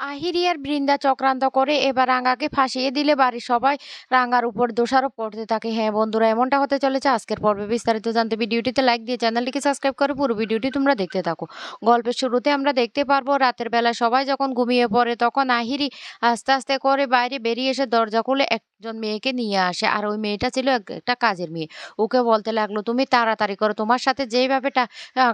আহিরি আর বৃন্দা চক্রান্ত করে এবার রাঙ্গাকে ফাঁসিয়ে দিলে বাড়ির সবাই রাঙ্গার উপর দোষারোপ করতে থাকে। হ্যাঁ বন্ধুরা, এমনটা হতে চলেছে। আজকের পর্বে বিস্তারিত জানতে ভিডিওটিতে লাইক দিয়ে চ্যানেলটিকে সাবস্ক্রাইব করে পুরো ভিডিওটি তোমরা দেখতে থাকো। গল্পের শুরুতে আমরা দেখতে পারব, রাতের বেলা সবাই যখন ঘুমিয়ে পড়ে, তখন আহিরি আস্তে আস্তে করে বাইরে বেরিয়ে এসে দরজা খুলে একজন মেয়েকে নিয়ে আসে। আর ওই মেয়েটা ছিল এক- একটা কাজের মেয়ে। ওকে বলতে লাগল, তুমি তাড়াতাড়ি করো, তোমার সাথে যেইভাবে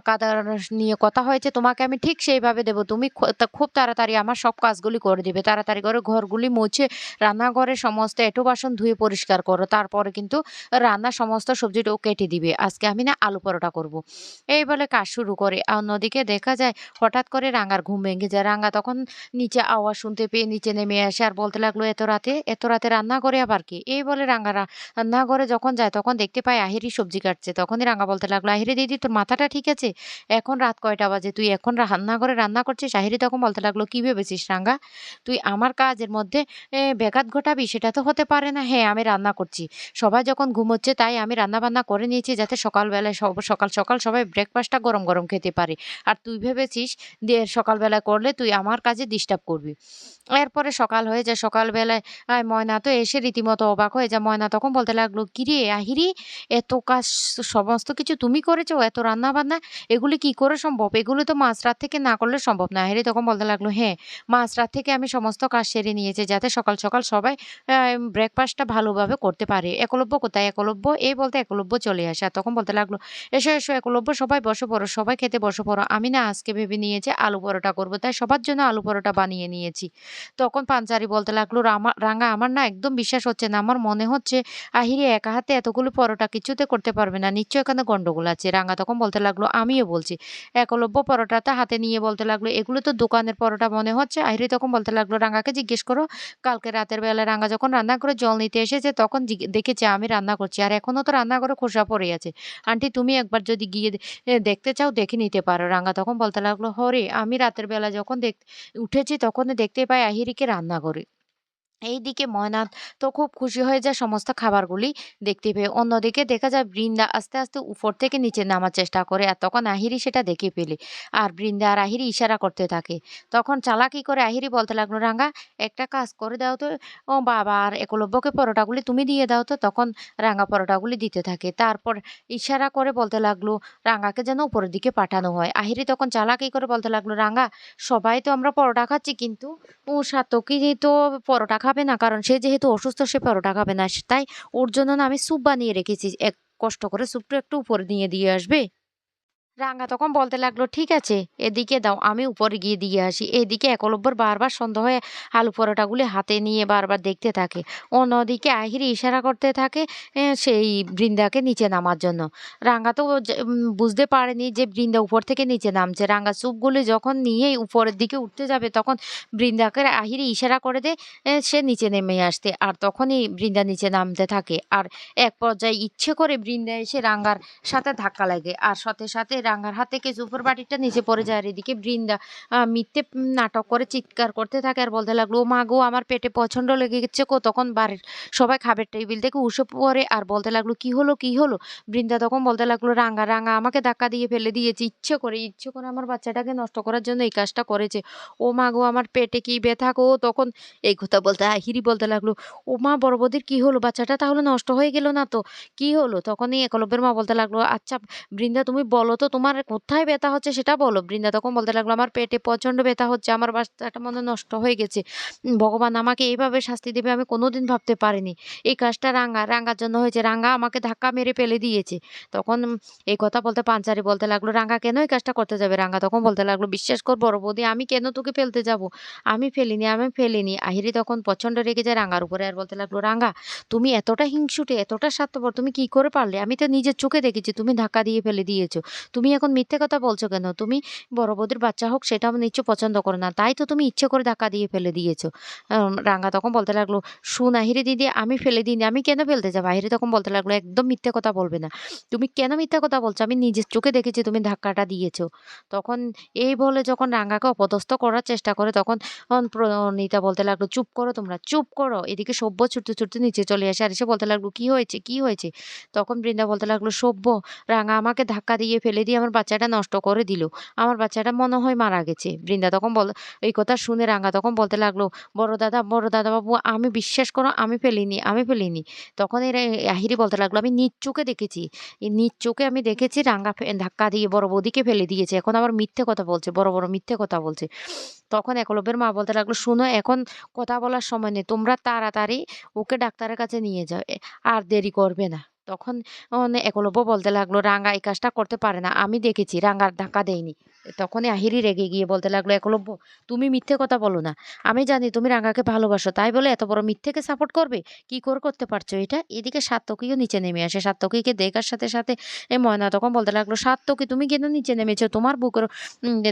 কাদার নিয়ে কথা হয়েছে, তোমাকে আমি ঠিক সেইভাবে দেবো। তুমি খুব তাড়াতাড়ি আমার সব কাজগুলি করে দিবে। তাড়াতাড়ি করে ঘরগুলি মুছে, রান্নাঘরে সমস্ত এটো বাসন ধুয়ে পরিষ্কার করো। তারপরে কিন্তু রান্নার সমস্ত সবজিটাও কেটে দিবে। আজকে আমি না আলু পরোটা করব। এই বলে কাজ শুরু করে। আর অন্যদিকে দেখা যায়, হঠাৎ করে রাঙার ঘুম ভেঙে যায়। রাঙা তখন নিচে আওয়াজ শুনতে পেয়ে নিচে নেমে আসে। আর বলতে লাগল, এত রাতে এত রাতে রান্না করে আবার কি? এই বলে রাঙা রান্নাঘরে যখন যায় তখন দেখতে পায় আহিরি সবজি কাটছে। তখনই রাঙা বলতে লাগল, আহিরি দিদি, তোর মাথাটা ঠিক আছে? এখন রাত কয়টা বাজে? তুই এখন রান্নাঘরে রান্না করছিস? আহিরি তখন বলতে লাগল, কী ভেবেছিস রাঙ্গা তুই আমার কাজের মধ্যে ব্যাঘাত ঘটাবি? সেটা তো হতে পারে না। হ্যাঁ আমি রান্না করছি। সবাই যখন ঘুমোচ্ছে তাই আমি রান্না বান্না করে নিয়েছি যাতে সকালবেলায় সব, সকাল সকাল সবাই ব্রেকফাস্টটা গরম গরম খেতে পারে। আর তুই ভেবেছিস যে সকালবেলায় করলে তুই আমার কাজে ডিস্টার্ব করবি? এরপরে সকাল হয়ে যায়। সকালবেলায় ময়না তো এসে রীতিমতো অবাক হয়ে যা ময়না তখন বলতে লাগল, কিরে আহিরি, এত কাজ সমস্ত কিছু তুমি করেছ, এত রান্না বান্না এগুলি কি করে সম্ভব? এগুলো তো মাঝরাত থেকে না করলে সম্ভব না। আহিরি তখন বলতে লাগল হ্যাঁ মাঝরাত থেকে আমি সমস্ত কাজ সেরে নিয়েছি যাতে সকাল সকাল সবাই ব্রেকফাস্টটা ভালোভাবে করতে পারে। একলব্য কোথায়? একলব্য এই বলতে একলব্য চলে আসে। আর তখন বলতে লাগল, এসো এসো, একলব্য সবাই বসে পড়ো, সবাই খেতে বসে পড়ো। আমি না আজকে ভেবে নিয়েছি আলু পরোটা করব, তাই সবার জন্য আলু পরোটা বানিয়ে নিয়েছি। তখন পাঞ্চারি বলতে লাগল রাঙা আমার না একদম বিশ্বাস হচ্ছে না। আমার মনে হচ্ছে আহিরি একা হাতে এতগুলো পরোটা কিছুতে করতে পারবে না। নিশ্চয় এখানে গন্ডগোল আছে। রাঙা তখন বলতে লাগল, আমিও বলছি। একলব্য পরোটাটা হাতে নিয়ে বলতে লাগল, এগুলো তো দোকানের পরোটা মনে হচ্ছে? আহিরি তখন বলতে লাগল, রাঙাকে জিজ্ঞেস করো, কালকে রাতের বেলা রাঙা যখন রান্না করে জল নিতে এসেছে, তখন দেখেছে আমি রান্না করছি। আর এখনও তো রান্না করে খোসা পড়ে আছে। আন্টি, তুমি একবার যদি গিয়ে দেখতে চাও, দেখে নিতে পারো। রাঙা তখন বলতে লাগল হরে আমি রাতের বেলা যখন দেখ, উঠেছি, তখন দেখতে পাই আহিরিকে রান্না করে। এইদিকে ময়না তো খুব খুশি হয়ে যায় সমস্ত খাবারগুলি দেখতে পেয়ে। অন্যদিকে দেখা যায় বৃন্দা আস্তে আস্তে উপর থেকে নিচে নামার চেষ্টা করে আর তখন আহিরি সেটা দেখে পেলে। আর বৃন্দা আর আহিরি ইশারা করতে থাকে। তখন চালাকি করে আহিরি বলতে লাগল রাঙ্গা একটা কাজ করে দাও তো। ও বাবা, আর একলব্যকে পরোটাগুলি তুমি দিয়ে দাও তো। তখন রাঙা পরোটাগুলি দিতে থাকে। তারপর ইশারা করে বলতে লাগল রাঙ্গাকে যেন উপরের দিকে পাঠানো হয়। আহিরি তখন চালাকি করে বলতে লাগল রাঙ্গা সবাই তো আমরা পরোটা খাচ্ছি, কিন্তু ও সাতকি তো পরোটা খাবে না, কারণ সে যেহেতু অসুস্থ, সে পরোটা খাবে না। তাই ওর জন্য না আমি স্যুপ বানিয়ে রেখেছি। এক কষ্ট করে স্যুপটা একটু উপরে নিয়ে দিয়ে আসবে। রাঙা তখন বলতে লাগল, ঠিক আছে, এদিকে দাও, আমি উপরে গিয়ে দিয়ে আসি। এদিকে একলব্বর বারবার সন্দেহ হয়ে আলু পরোটাগুলি হাতে নিয়ে বারবার দেখতে থাকে। অন্যদিকে আহিরি ইশারা করতে থাকে সেই বৃন্দাকে নিচে নামার জন্য। রাঙ্গা তো বুঝতে পারেনি যে বৃন্দা উপর থেকে নিচে নামছে। রাঙ্গা স্যুপগুলি যখন নিয়েই উপরের দিকে উঠতে যাবে, তখন বৃন্দাকে আহিরি ইশারা করে দে সে নিচে নেমে আসতে। আর তখনই বৃন্দা নিচে নামতে থাকে। আর এক পর্যায়ে ইচ্ছে করে বৃন্দা এসে রাঙ্গার সাথে ধাক্কা লাগে। আর সাথে সাথে রাঙ্গার হাত থেকে সুপার বাটিটা নিচে পড়ে যায় আর এদিকে বৃন্দা মিথ্যে নাটক করে, চিৎকার করতে থাকে আর বলতে লাগল, "ও মা গো, আমার পেটে প্রচণ্ড লেগে গেছে কো তখন বাড়ির সবাই খাবার টেবিল থেকে উঠে পড়ে আর বলতে লাগল, কি হলো কি হলো? বৃন্দা তখন বলতে লাগল রাঙ্গা রাঙ্গা আমাকে ধাক্কা দিয়ে ফেলে দিয়েছে, ইচ্ছে করে ইচ্ছে করে আমার বাচ্চাটাকে নষ্ট করার জন্য এই কাজটা করেছে। ও মা গো, আমার পেটে কি ব্যথা গো? তখন এই কথা বলতে আহিরি বলতে লাগল, ও মা বড় বৌদির কি হলো? বাচ্চাটা তাহলে নষ্ট হয়ে গেল না তো? কি হলো? তখনই একলব্যের মা বলতে লাগল আচ্ছা বৃন্দা তুমি বলো তো তোমার কোথায় ব্যথা হচ্ছে সেটা বলো। বৃন্দা তখন বলতে লাগল, আমার পেটে প্রচণ্ড ব্যথা হচ্ছে, আমার বাচ্চাটা মনে নষ্ট হয়ে গেছে। ভগবান আমাকে এইভাবে শাস্তি দেবে আমি কোনোদিন ভাবতে পারিনি। এই কাজটা রাঙ্গা রাঙ্গার জন্য হয়েছে। রাঙ্গা আমাকে ধাক্কা মেরে ফেলে দিয়েছে। তখন এই কথা বলতে পাঞ্চারি বলতে লাগল রাঙ্গা কেন এই কাজটা করতে যাবে? রাঙ্গা তখন বলতে লাগল, বিশ্বাস কর বড় বৌদি, আমি কেন তোকে ফেলতে যাব? আমি ফেলিনি আমি ফেলিনি। আহিরি তখন প্রচণ্ড রেগে যায় রাঙ্গার উপরে আর বলতে লাগল রাঙ্গা তুমি এতটা হিংসুটে, এতটা স্বার্থপর, তুমি কি করে পারলে? আমি তো নিজের চোখে দেখেছি, তুমি ধাক্কা দিয়ে ফেলে দিয়েছ। তুমি এখন মিথ্যে কথা বলছো কেন? তুমি বড় বৌদির বাচ্চা হোক সেটা নিশ্চয় পছন্দ করো না। তাই তো তুমি ইচ্ছে করে ধাক্কা দিয়ে ফেলে দিয়েছ। রাঙ্গা তখন বলতে লাগল শুন আহিরি দিদি, আমি ফেলে দিইনি। আমি কেন ফেলতে যাব? আহিরি তখন বলতে লাগল, একদম মিথ্যে কথা বলবে না। তুমি কেন মিথ্যে কথা বলছো? আমি নিজের চোখে দেখেছি তুমি ধাক্কাটা দিয়েছ। তখন এই বলে যখন রাঙ্গাকে অপদস্থ করার চেষ্টা করে, তখন তখন প্রণীতা বলতে লাগল, চুপ করো তোমরা, চুপ করো। এদিকে সভ্য ছুটতে ছুটতে নিচে চলে আসে। আর এসে বলতে লাগল, কি হয়েছে? কি হয়েছে? তখন বৃন্দা বলতে লাগল, সভ্য রাঙা আমাকে ধাক্কা দিয়ে ফেলে দিয়ে আমার বাচ্চাটা নষ্ট করে দিল। আমার বাচ্চাটা মনে হয় মারা গেছে। বৃন্দা তখন বল, এই কথা শুনে রাঙ্গা তখন বলতে লাগল, বড় দাদা বড় দাদা বাবু, আমি বিশ্বাস করো, আমি ফেলিনি আমি ফেলিনি। তখন এরা, আহিরি বলতে লাগল, আমি নিজ চোখে দেখেছি। নিজ চোখে আমি দেখেছি, রাঙ্গা ধাক্কা দিয়ে বড় বৌদিকে ফেলে দিয়েছে। এখন আবার মিথ্যে কথা বলছে, বড় বড় মিথ্যে কথা বলছে। তখন একলব্যের মা বলতে লাগল, শুনো, এখন কথা বলার সময় নেই, তোমরা তাড়াতাড়ি ওকে ডাক্তারের কাছে নিয়ে যাও আর দেরি করবে না। তখন অন একলব্য বলতে লাগল রাঙ্গা এই কাজটা করতে পারে না। আমি দেখেছি রাঙ্গার ধাক্কা দেয়নি। তখনই আহিরি রেগে গিয়ে বলতে লাগল একলব্য তুমি মিথ্যে কথা বলো না। আমি জানি তুমি রাঙ্গাকে ভালোবাসো, তাই বলে এত বড় মিথ্যেকে সাপোর্ট করবে? কি করে করতে পারছ এটা? এদিকে সাত্তকীও নিচে নেমে আসে। সাত্তকীকে দেখার সাথে সাথে এ ময়না তখন বলতে লাগল সাত্তকী তুমি কেন নিচে নেমেছো? তোমার বুকের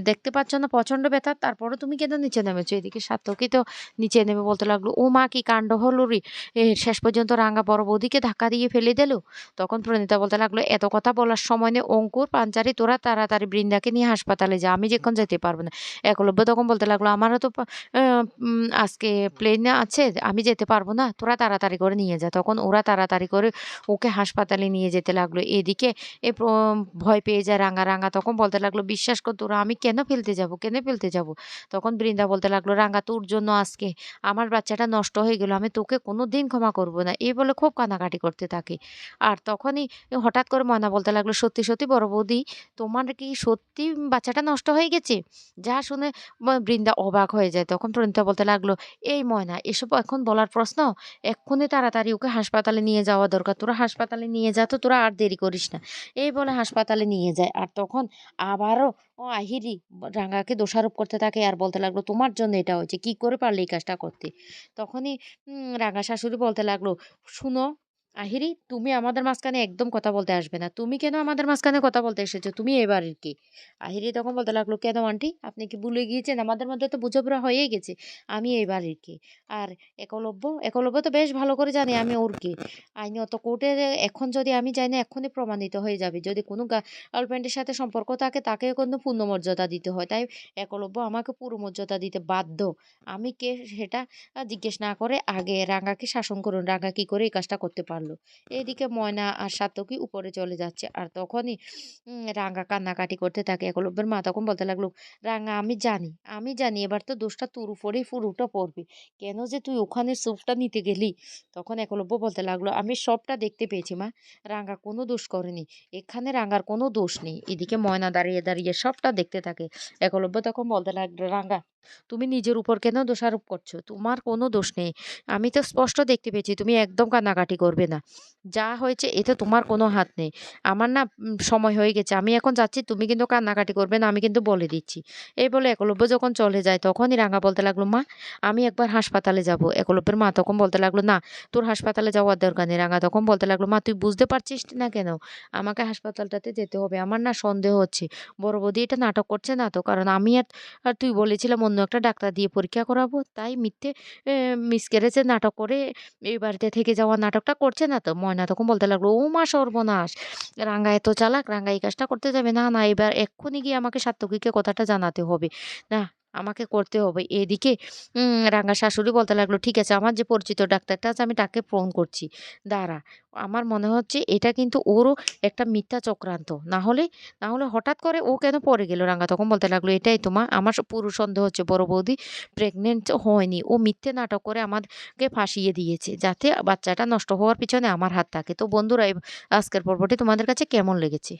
দেখতে পাচ্ছ না প্রচণ্ড ব্যথা তারপরে তুমি কেন নিচে নেমেছো? এদিকে সাত্তকী তো নিচে নেমে বলতে লাগল, ও মা, কি কাণ্ড হলো রে? শেষ পর্যন্ত রাঙ্গা বড় বৌদিকে ধাক্কা দিয়ে ফেলে দিল? তখন প্রণীতা বলতে লাগল, এত কথা বলার সময় নেই, অঙ্কুর, পাঞ্চারি, তোরা তাড়াতাড়ি বৃন্দাকে নিয়ে হাসপাতালে যা আমি যখন যেতে পারব না। একলব্য তখন বলতে লাগল, আমারও তো আজকে প্লেন আছে, আমি যেতে পারব না, তোরা তাড়াতাড়ি করে নিয়ে যা। তখন ওরা তাড়াতাড়ি করে ওকে হাসপাতালে নিয়ে যেতে লাগল। এদিকে এ ভয় পেয়ে যায় রাঙা রাঙা। তখন বলতে লাগল, বিশ্বাস কর তোরা, আমি কেন ফেলতে যাব, কেন ফেলতে যাব? তখন বৃন্দা বলতে লাগল, রাঙা, তোর জন্য আজকে আমার বাচ্চাটা নষ্ট হয়ে গেল, আমি তোকে কোনো দিন ক্ষমা করব না। এই বলে খুব কানাকাটি করতে থাকে। আর তখনই হঠাৎ করে ময়না বলতে লাগল, সত্যি সত্যি বড় বৌদি, তোমার কি সত্যি বাচ্চাটা নষ্ট হয়ে গেছে। যা শুনে বৃন্দা অবাক হয়ে যায়। তখন প্রণীতা বলতে লাগল, এই ময়না, এসব এখন বলার প্রশ্ন? এক্ষুনি তাড়াতাড়ি ওকে হাসপাতালে নিয়ে যাওয়া দরকার। তোরা হাসপাতালে নিয়ে যা তো তোরা আর দেরি করিস না। এই বলে হাসপাতালে নিয়ে যায়। আর তখন আবারও ও আহিরি রাঙ্গাকে দোষারোপ করতে থাকে আর বলতে লাগল, তোমার জন্য এটা হয়েছে। কি করে পারলে এই কাজটা করতে? তখনই রাঙ্গা শাশুড়ি বলতে লাগল, শুনো আহিরি তুমি আমাদের মাঝখানে একদম কথা বলতে আসবে না। তুমি কেন আমাদের মাঝখানে কথা বলতে এসেছ? তুমি এবার কি। আহিরি তখন বলতে লাগল, কেন আন্টি? আপনি কি ভুলে গিয়েছেন? আমাদের মধ্যে তো বুঝোপড়া হয়েই গেছে। আমি এবার কে। আর একলব্য একলব্য তো বেশ ভালো করে জানি আমি ওর কে। অত কোর্টে এখন যদি আমি যাই না এখনই প্রমাণিত হয়ে যাবে। যদি কোনো গার্লফ্রেন্ডের সাথে সম্পর্ক থাকে তাকে কোনো পূর্ণ মর্যাদা দিতে হয়। তাই একলব্য আমাকে পুরো মর্যাদা দিতে বাধ্য। আমি কে সেটা জিজ্ঞেস না করে আগে রাঙ্গাকে শাসন করুন। রাঙ্গা কি করে এই কাজটা করতে পারল? এদিকে ময়না আর সাতকি উপরে চলে যাচ্ছে। আর তখনই রাঙ্গা কান্নাকাটি করতে থাকে একলব্যের মা। তখন বলতে লাগল, রাঙ্গা, আমি জানি আমি জানি এবার তো দোষটা তোর উপরেই ফুরুটা পড়বে। কেন যে তুই ওখানে স্যুপটা নিতে গেলি? তখন একলব্য বলতে লাগল, আমি সবটা দেখতে পেয়েছি মা। রাঙ্গা কোনো দোষ করেনি। এখানে রাঙ্গার কোনো দোষ নেই। এদিকে ময়না দাঁড়িয়ে দাঁড়িয়ে সবটা দেখতে থাকে। একলব্য তখন বলতে লাগল, রাঙ্গা তুমি নিজের উপর কেন দোষারোপ করছ? তোমার কোনো দোষ নেই। আমি তো স্পষ্ট দেখতে পেয়েছি, তুমি একদম কান্নাকাটি করবে না। যা হয়েছে, এতে তোমার কোনো হাত নেই। আমার না সময় হয়ে গেছে। আমি এখন যাচ্ছি, তুমি কিন্তু কান্নাকাটি করবে না, আমি কিন্তু বলে দিচ্ছি। এই বলে একলব্য যখন চলে যায়, তখনই রাঙা বলতে লাগল, মা, আমি একবার হাসপাতালে যাব। একলব্যের মা তখন বলতে লাগল, না, তোর হাসপাতালে যাওয়ার দরকার নেই। রাঙা তখন বলতে লাগল, মা, তুই বুঝতে পারছিস না কেন? আমাকে হাসপাতালটাতে যেতে হবে। আমার না সন্দেহ হচ্ছে। বড় বৌদি এটা নাটক করছে না তো, কারণ আমি আর তুই বলেছিলাম অন্য একটা ডাক্তার দিয়ে পরীক্ষা করাবো। তাই মিথ্যে মিসকেরেছে নাটক করে এই বাড়িতে থেকে যাওয়া নাটকটা করছে না তো। ময়না তখন বলতে লাগল, ও মা সর্বনাশ! রাঙ্গা এত চালাক, রাঙ্গা এই কাজটা করতে যাবে না না, এবার এক্ষুনি গিয়ে আমাকে সাত্তকীকে কথাটা জানাতে হবে। না আমাকে করতে হবে। এদিকে রাঙ্গা শাশুড়ি বলতে লাগল, ঠিক আছে, আমার যে পরিচিত ডাক্তারটা আছে, আমি তাকে ফোন করছি। দাঁড়া, আমার মনে হচ্ছে এটা কিন্তু ওরও একটা মিথ্যা চক্রান্ত। না হলে না হলে হঠাৎ করে ও কেন পড়ে গেল? রাঙ্গা তখন বলতে লাগল, এটাই তো মা, আমার পুরো সন্দেহ হচ্ছে, বড় বৌদি প্রেগনেন্ট হয়নি। ও মিথ্যে নাটক করে আমাকে ফাঁসিয়ে দিয়েছে, যাতে বাচ্চাটা নষ্ট হওয়ার পিছনে আমার হাত থাকে। তো বন্ধুরা আজকের পর্বটি তোমাদের কাছে কেমন লেগেছে?